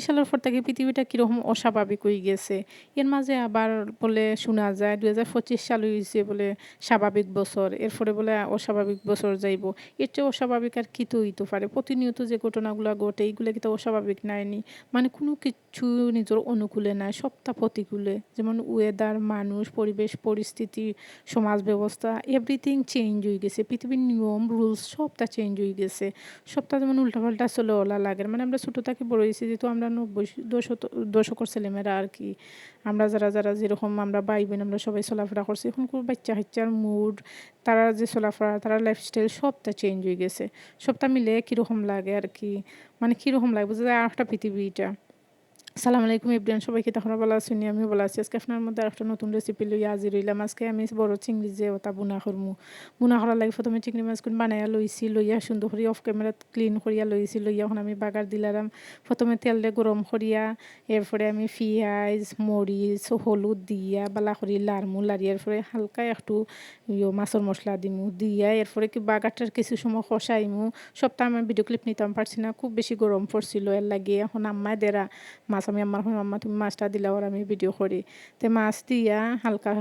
সালের পর থেকে পৃথিবীটা কীরকম অস্বাভাবিক হয়ে গেছে। এর মাঝে আবার বলে শোনা যায় দু হাজার পঁচিশ সাল হয়েছে বলে স্বাভাবিক বছর, এরপরে বলে অস্বাভাবিক বছর যাইব। এর চেয়ে অস্বাভাবিক আর কী তো হইতে পারে। প্রতিনিয়ত যে ঘটনাগুলো ঘটে এইগুলো কিন্তু অস্বাভাবিক নাইনি। মানে কোনো কিছু নিজের অনুকূলে নাই সবটা প্রতিকূলে। যেমন ওয়েদার মানুষ, পরিবেশ, পরিস্থিতি, সমাজ ব্যবস্থা এভরিথিং চেঞ্জ হয়ে গেছে। পৃথিবীর নিয়ম রুলস সবটা চেঞ্জ হয়ে গেছে। সবটা যেমন উল্টাপাল্টা চলে ওলা লাগে। মানে আমরা ছোটো থেকে বড় হয়েছি, যেহেতু আমরা নব্বই দশত, দশকর ছেলেমেয়েরা আর কি। আমরা যারা যারা যেরকম আমরা ভাই বোন আমরা সবাই চলাফেরা করছি, এখন খুব বাচ্চা হাচ্চার মুড তারা যে চলাফেরা, তারা লাইফস্টাইল সবটা চেঞ্জ হয়ে গেছে। সবটা মিলে কীরকম লাগে আর কি? মানে কীরকম লাগে যে একটা পৃথিবীটা সালাম আলাইকুম ইব্রান, সবাইকে তখন ভালো আছেন? আমি ভালো আছি। আজকে আপনার মধ্যে একটা নতুন রেসিপি লইয়া আজি রইলাম আজকে আমি বড় চিংড়ি যে ওটা বুনা করমু। বুনা করার লাগে প্রথমে চিংড়ি মাছ কোন বানাইয়া লইছি, লইয়া সুন্দর করি অফ ক্যামেরাত ক্লিন করিয়া লইছি, লইয়া এখন আমি বাগার দিলাম। প্রথমে তেল দিয়ে গরম করিয়া, এরপরে আমি পিঁয়াজ, মরিচ, হলুদ দিয়া বালা করি লারমু লারিয়ে এরপরে হালকা একটু ইয়ে মাছের মশলা দিমু, দিয়া এরপরে কি বাগারটার কিছু সময় কষাইমু। সবটা আমি ভিডিও ক্লিপ নিতাম, পারছি না, খুব বেশি গরম পড়ছিল। এর লাগিয়ে এখন আম্মায় দেরা মাছ আমি আমার আম্মা তুমি মাছটা দিলে ওর আমি ভিডিও করি তো মাছ দিয়া, হালকা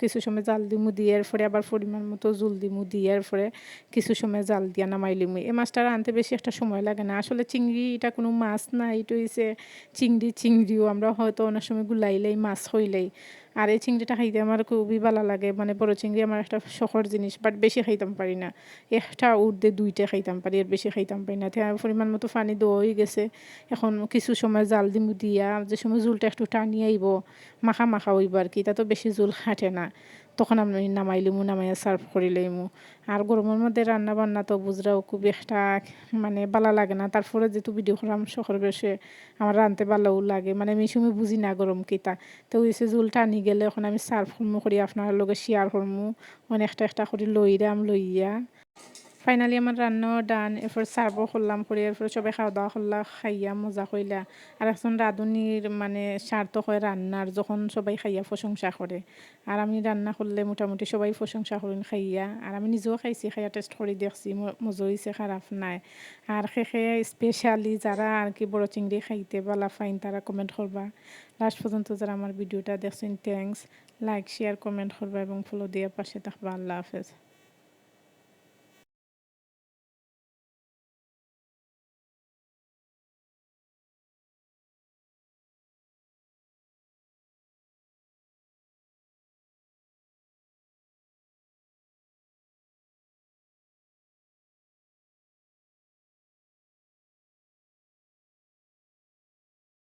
কিছু সময় জাল দিমু দিয়ে এরপরে আবার পরিমাণ মতো জুল দিমু দিয়ে এরপরে কিছু সময় জাল দিয়া, নামাই লিমু। এই মাছটা আনতে বেশি একটা সময় লাগে না। আসলে চিংড়ি এটা কোনো মাছ না এটা হয়েছে চিংড়ি, চিংড়িও। আমরা হয়তো অনেক সময় গুলাইলেই মাছ হইলেই। আর এই চিংড়িটা খাইতে আমার খুবই ভালো লাগে। মানে বড় চিংড়ি আমার একটা শখর জিনিস বাট বেশি খাইতাম পারি না। একটা উর্দে দুইটা খাইতাম পারি, আর বেশি খাইতাম পারি না। পরিমাণ মতো পানি দই গেছে। এখন কিছু সময় জাল দিমু দিয়া, যে সময় জুলটা একটু টানিয়ে আইব, মাখা মাখা হইব আর কি তা তো বেশি জুল খাটে না। তখন আমি নামাই লিমু, নামাইয়া সার্ভ করি লইমু আর গরমের মধ্যে রান্না বান্না তো বুঝরাও খুব একটা মানে বালা লাগে না। তারপরে যেহেতু ভিডিও করাম শহর বেশে, আমার রানতে ভালোও লাগে। মানে আমি সময় বুঝি না গরম কিতা। তো ওই সে জুল টানি গেলে এখন আমি সার্ভ করমু করি, আপনার লগে শেয়ার করমু। অনেকটা একটা করে লইরাম, লইয়া। ফাইনালি আমার রান্নাও ডান এরপর সার্ভও করলাম, করে এরপর সবাই খাওয়া দাওয়া করলা, খাইয়া মজা কইলা। আর এখন রাঁধুনির মানে স্বার্থ হয় রান্নার, যখন সবাই খাইয়া প্রশংসা করে। আর আমি রান্না করলে মোটামুটি সবাই প্রশংসা করেন খাইয়া। আর আমি নিজেও খাইছি, খাইয়া টেস্ট করে দেখছি মজা হয়েছে খারাপ নাই। আর শেষে স্পেশালি যারা আর কি বড় চিংড়ি খাইতে বালা ফাইন তারা কমেন্ট করবা। লাস্ট পর্যন্ত যারা আমার ভিডিওটা দেখছেন থ্যাংকস লাইক শেয়ার কমেন্ট করবা এবং ফলো দিয়ে পাশে থাকবা। আল্লাহ হাফেজ।